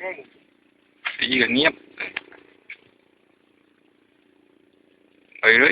เร่งตีก็เงียบไปเ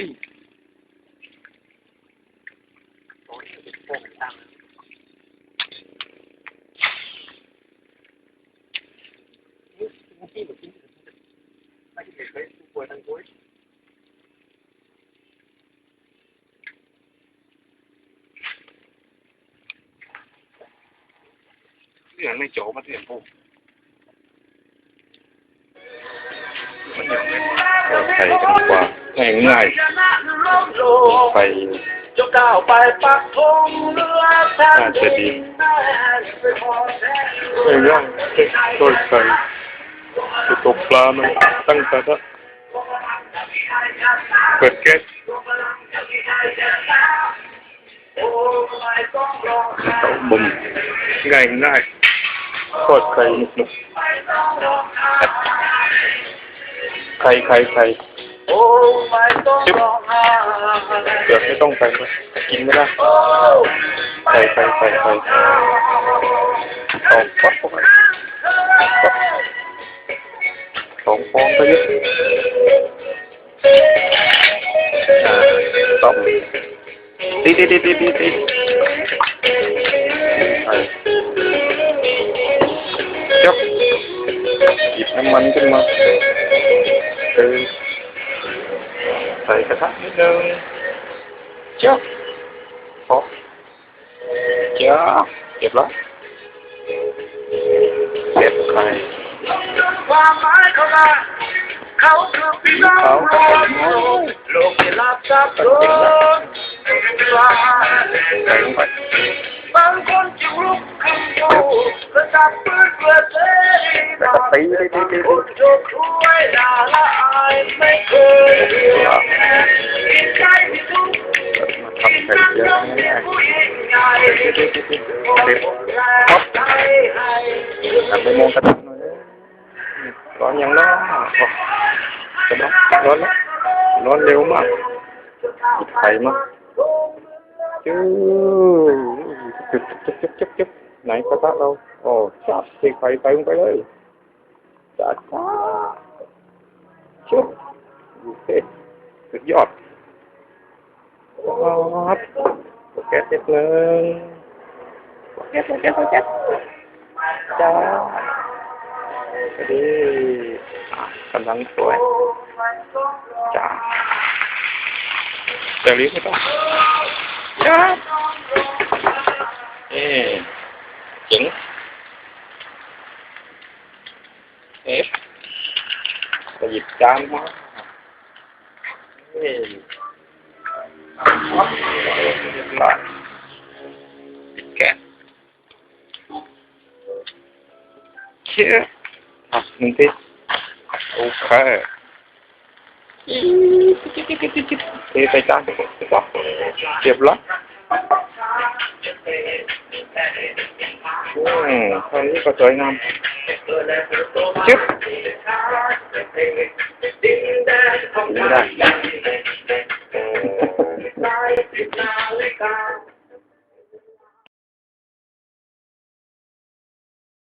ม่ได้เป็นยทั้งป่วยเรื่องไม่โจมาเทียนพวกมันอย่างไรโอเคกันกว่าง่ายง่ายๆไปจงก้าวไปปักธงเรือแทนน่าจะดีแม่ไปพอแท้ไม่ย่างต้นไทรจะตกปลามันตั้งแต่ละเปิดแก๊สเตาบุ่มง่ายง่ายทอดไข่หนุก หนุกไข่ไข่ไข่โอ้ไม่ต้องร้องไห้เดี๋ยวไม่ต้องไปกินไม่ได้โอ้ไข่ไข่ไข่ไข่สองฟักเข้าไปสองฟองไปเยอะอ่าต้มตีตีตีตีตีตีใส่ยกหยิบน้ำมันขึ้นมา เออใส่กระทะนิดนึงยกพอจ้าเก็บแล้วเก็บไข่ความหมายเขาว่าเขาคือพี่น้องเราโลกที่รับซับซ้อนว่าใส่ลงไปบางคนจะลุกขึ้นสู้ก ระจับปืนเพื่อเสรีแล้วก็ตีตีตีตีคนโชคช่วยด่าละอายไม่เคยเดียวกินใจที่ทุกข์มาทำไข่เยอะง่ายผู้ยิ่งใหญ่ๆตีตีตีตีเด็ดครบใจให้หันไปมองกระทะหน่อยนะร้อนยังร้อนจะร้อนร้อนแล้วร้อนเร็วมากหยิบไข่มาจื้อจึ๊บจึ๊บจึ๊บจึ๊บจึ๊บ ไหนกระทะเราโอ้ชับใส่ไข่ใส่ลงไปเลยจัดจ้าชุบโอเคสุดยอดครับโปรแกรมนิดนึงโปรแกรมโปรแกรมโปรแกรมจ้าสวัสดีกำลังสวยจ้าเดี๋ยวรีบไม่ต้องจ้าเอ๊ะเจ๋ง เอ๊ะจะหยิบจานมาเอ๊ะ อยปิดแก๊สเชื่ออะหนึ่งทีโอเคเทใส่จานต่อเรียบร้อยอืมเท่านี้ก็สวยงามจึ๊บไม่ได้